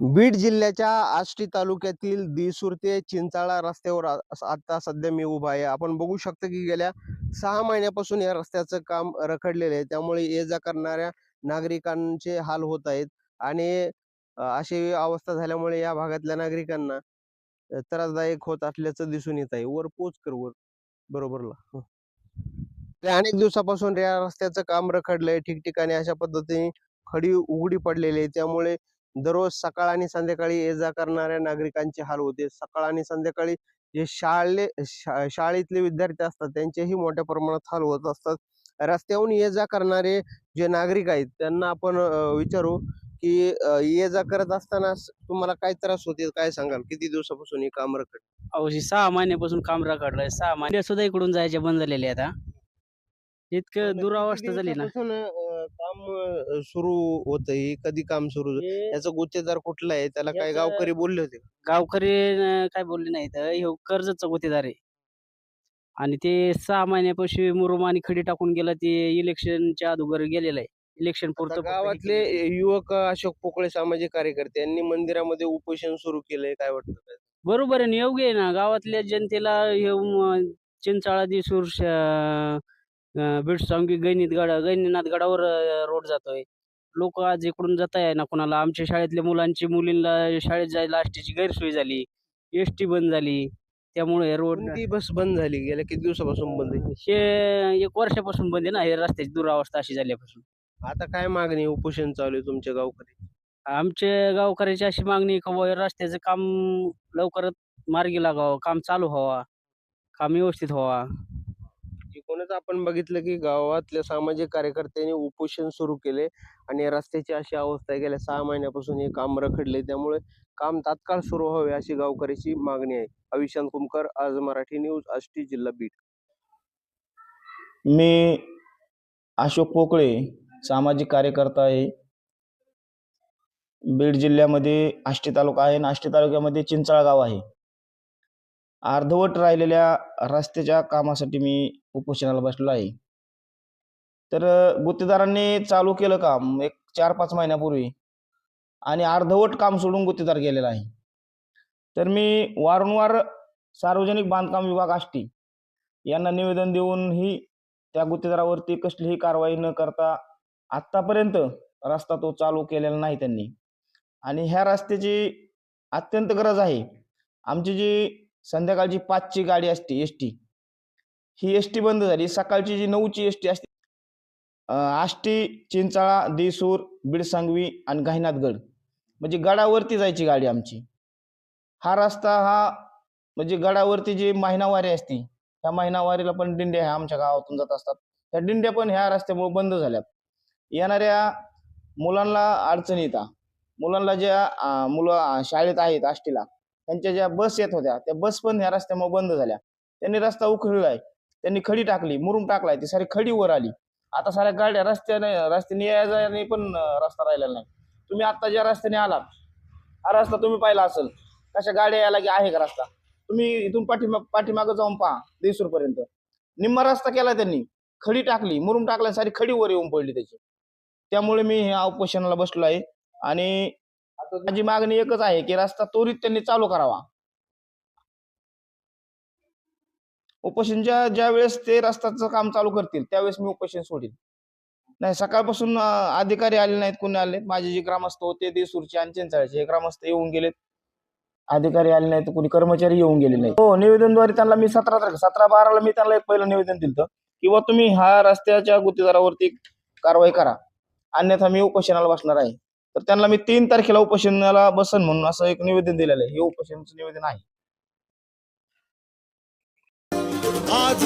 बीड जिल्ह्याच्या आष्टी तालुक्यातील दिसूर ते चिंचाळा रस्त्यावर आता सध्या मी उभा आहे. आपण बघू शकतो की गेल्या सहा महिन्यापासून या रस्त्याचं काम रखडलेलं आहे. त्यामुळे ये जा करणाऱ्या नागरिकांचे हाल होत आहेत आणि अशी अवस्था झाल्यामुळे या भागातल्या नागरिकांना त्रासदायक होत असल्याचं दिसून येत आहे. वर पोच कर वर. बरोबरला गेल्या अनेक दिवसापासून या रस्त्याचं काम रखडलंय. ठिकठिकाणी अशा पद्धतीने खडी उघडी पडलेली आहे. त्यामुळे दररोज सकाळ आणि संध्याकाळी ये जा करणाऱ्या नागरिकांचे हाल होते. सकाळ आणि संध्याकाळी जे शाळे शाळेतले विद्यार्थी असतात त्यांचेही मोठ्या प्रमाणात हाल होत असतात. रस्त्याहून ये जा करणारे जे नागरिक आहेत त्यांना आपण विचारू की ये जा करत असताना तुम्हाला काय त्रास होते काय सांगाल? किती दिवसापासून हे काम रखड हे सहा महिन्यापासून काम रखडलंय. सहा महिने सुद्धा इकडून जायचे बंद झालेले आता इतकं दुरावस्था झाली ना. काम सुरू होत कधी काम सुरू हे याचा गुत्तेदार कुठला आहे त्याला काय याचं- गावकरी बोलले होते का? गावकरी अं, काय बोलले नाहीत हे कर्जच गुत्तेदार आहे आणि ते सहा महिन्यापाशी मुरुम आणि खडी टाकून गेला ते इलेक्शनच्या अगोदर गेलेलं आहे इलेक्शन आता पुरतं फक्त हे गावातले. युवक अशोक पोकळे सामाजिक कार्यकर्ते यांनी मंदिरामध्ये उपोषण सुरू केलंय काय वाटतं काय? बरोबर आहे ना योग्य आहे ना गावातल्या जनतेला हे म- चिंचाळा दिसूर बीडसांगी गैनीत गडा गैनीनाथ गडावर रोड जातोय. लोक आज इकडून जात आहे ना कोणाला. आमच्या शाळेतल्या मुलांची मुलींना शाळेत जायला आष्टीची गैरसोय झाली. एस टी बंद झाली. त्यामुळे रोड कोणती बस बंद झाली? गेल्या किती दिवसापासून बंद आहे? हे एक वर्षापासून बंद आहे ना. हे रस्त्याची दुरावस्था अशी झाल्यापासून. आता काय मागणी? उपोषण चालू आहे तुमच्या गावकरी? आमच्या गावकऱ्याची अशी मागणी आहे का बुवा रस्त्याचं काम लवकरात मार्गी लागावं. काम चालू व्हावा. काम व्यवस्थित व्हावा. एकूणच आपण बघितलं की गावातल्या सामाजिक कार्यकर्त्यांनी उपोषण सुरू केले आणि रस्त्याची अशी अवस्था गेल्या सहा महिन्यापासून हे काम रखडले. त्यामुळे काम तात्काळ सुरू व्हावे अशी गावकऱ्याची मागणी आहे. अविशांत कुमकर आज मराठी न्यूज आष्टी जिल्हा बीड. मी अशोक पोकळे सामाजिक कार्यकर्ता आहे. बीड जिल्ह्यामध्ये आष्टी तालुका आहे आणि आष्टी तालुक्यामध्ये चिंचाळ गाव आहे. अर्धवट राहिलेल्या रस्त्याच्या कामासाठी मी उपोषणाला बसलो आहे. तर गुत्तेदारांनी चालू केलं काम एक चार पाच महिन्यापूर्वी आणि अर्धवट काम सोडून गुत्तेदार गेलेला आहे. तर मी वारंवार सार्वजनिक बांधकाम विभाग आष्टी यांना निवेदन देऊनही त्या गुत्तेदारावरती कसलीही कारवाई न करता आत्तापर्यंत रस्ता तो चालू केलेला नाही त्यांनी. आणि ह्या रस्त्याची अत्यंत गरज आहे. आमची जी संध्याकाळची पाचची गाडी असते एस टी ही एस टी बंद झाली. सकाळची जी नऊची एस टी असते आष्टी चिंचाळा देसूर बिडसांगवी आणि गायनाथगड म्हणजे गडावरती जायची गाडी आमची. हा रस्ता हा म्हणजे गडावरती जी महिनावारी असती ह्या महिनावारीला पण दिंड्या ह्या आमच्या गावातून जात असतात. त्या दिंड्या पण ह्या रस्त्यामुळे बंद झाल्यात. येणाऱ्या मुलांना अडचणी येतात मुलांना ज्या मुलं शाळेत आहेत आष्टीला त्यांच्या ज्या बस येत होत्या त्या बस पण ह्या रस्त्यामुळे बंद झाल्या. त्यांनी रस्ता उखळलाय. त्यांनी खडी टाकली मुरुम टाकलाय ती सारी खडी वर आली. आता साऱ्या गाड्या रस्त्याने रस्त्याने यायला पण रस्ता राहिलेला नाही. तुम्ही आता ज्या रस्त्याने आलात हा रस्ता तुम्ही पाहिला असेल कशा गाड्या यायला की आहे का रस्ता? तुम्ही इथून पाठीमाग पाठीमागं जाऊन पहा देसूर पर्यंत निम्मा रस्ता केला त्यांनी. खडी टाकली मुरुम टाकला सारी खडी वर येऊन पडली त्याची. त्यामुळे मी ह्या उपोषणाला बसलो आहे आणि माझी मागणी एकच आहे की रस्ता त्वरित त्यांनी चालू करावा. उपोषणच्या ज्या वेळेस ते रस्त्याचं काम चालू करतील त्यावेळेस मी उपोषण सोडील नाही सकाळपासून अधिकारी आले नाहीत कोणी आले माझे जे ग्रामस्थ होते देसूरचे आणि चिंचाळचे हे ग्रामस्थ येऊन गेलेत. अधिकारी आले नाहीत कोणी कर्मचारी येऊन गेले नाही हो निवेदनद्वारे त्यांना मी सतरा तारखे सतरा बाराला मी त्यांना एक पहिलं निवेदन दिलं किंवा तुम्ही ह्या रस्त्याच्या गुत्तेदारावरती कारवाई करा. अन्यथा मी उपोषणाला बसणार आहे. तर त्यांना मी तीन तारखेला उपोषणाला बसन म्हणून असं एक निवेदन दिलेलं आहे. हे उपोषणाचं निवेदन आहे. आज